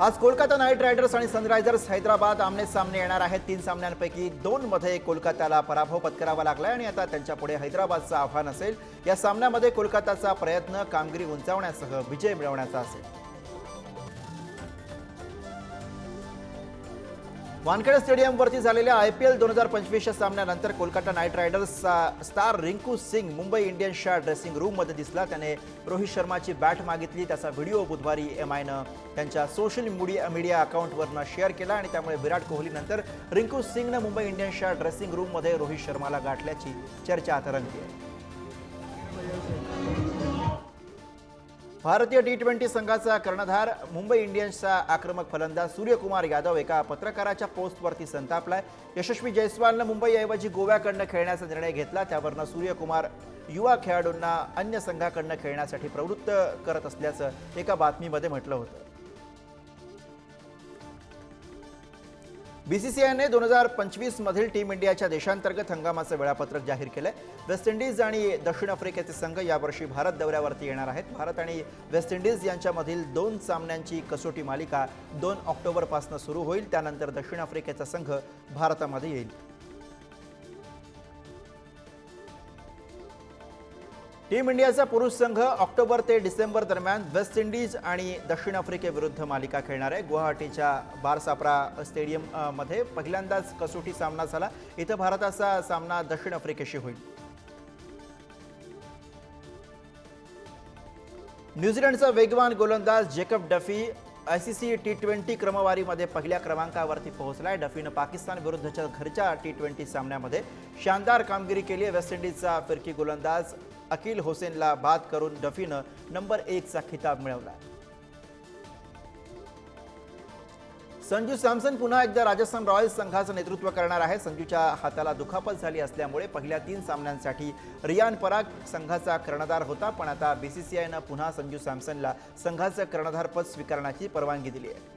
आज Kolkata Knight Riders आणि Sunrisers Hyderabad आमने सामने येणार आहेत. तीन सामन्यांपैकी दोन मध्ये कोलकाताला पराभव पत्करावा लागलाय आणि आता त्यांच्यापुढे हैदराबादचं आव्हान असेल. या सामन्यामध्ये कोलकाताचा प्रयत्न कामगिरी उंचावण्यासह विजय मिळवण्याचा असेल. वानखेडे स्टेडियमवरती झालेल्या आय पी एल दोन हजार पंचवीसच्या सामन्यानंतर कोलकाता नाईट रायडर्सचा स्टार रिंकू सिंग मुंबई इंडियन्सच्या ड्रेसिंग रूममध्ये दिसला. त्याने रोहित शर्माची बॅट मागितली. त्याचा व्हिडिओ बुधवारी एम आयनं त्यांच्या सोशल मीडिया मीडिया अकाउंटवरनं शेअर केला आणि त्यामुळे विराट कोहलीनंतर रिंकू सिंगनं मुंबई इंडियन्सच्या ड्रेसिंग रूममध्ये रोहित शर्माला गाठल्याची चर्चा आता रंगली आहे भारतीय टी ट्वेंटी संघाचा कर्णधार मुंबई इंडियन्सचा आक्रमक फलंदाज सूर्यकुमार यादव एका पत्रकाराच्या पोस्टवरती संतापलाय. यशस्वी जयस्वालनं मुंबईऐवजी गोव्याकडनं खेळण्याचा निर्णय घेतला. त्यावरनं सूर्यकुमार युवा खेळाडूंना अन्य संघाकडनं खेळण्यासाठी प्रवृत्त करत असल्याचं एका बातमीमध्ये म्हटलं होतं. बीसीसीआयने दोन हजार पंचवीस मधील टीम इंडियाच्या देशांतर्गत हंगामाचं वेळापत्रक जाहीर केलंय. वेस्ट इंडिज आणि दक्षिण आफ्रिकेचे संघ यावर्षी भारत दौऱ्यावरती येणार आहेत. भारत आणि वेस्ट इंडिज यांच्यामधील दोन सामन्यांची कसोटी मालिका दोन ऑक्टोबरपासून सुरू होईल. त्यानंतर दक्षिण आफ्रिकेचा संघ भारतामध्ये येईल. टीम इंडियाचा पुरुष संघ ऑक्टोबर ते डिसेंबर दरम्यान वेस्ट इंडिज आणि दक्षिण आफ्रिकेविरुद्ध मालिका खेळणार आहे. गुवाहाटीच्या बारसापरा स्टेडियममध्ये पहिल्यांदाच कसोटी सामना झाला. इथं भारताचा सामना दक्षिण आफ्रिकेशी होईल. न्यूझीलंडचा वेगवान गोलंदाज Jacob Duffy I C C T twenty क्रमवारीमध्ये पहिल्या क्रमांकावरती पोहोचलाय. डफीनं पाकिस्तान विरुद्धच्या घरच्या टी ट्वेंटी सामन्यामध्ये शानदार कामगिरी केली आहे. वेस्ट इंडिजचा फिरकी गोलंदाज अकिल होसेनला बाद करून डफीनं नंबर एकचा खिताब मिळवला संजू सॅमसन पुन्हा एकदा राजस्थान रॉयल्स संघाचं नेतृत्व करणार आहे. संजूच्या हाताला दुखापत झाली असल्यामुळे पहिल्या तीन सामन्यांसाठी रियान पराग संघाचा कर्णधार होता पण आता बी सी सी आयनं पुन्हा संजू सॅमसनला संघाचं कर्णधारपद स्वीकारण्याची परवानगी दिली आहे.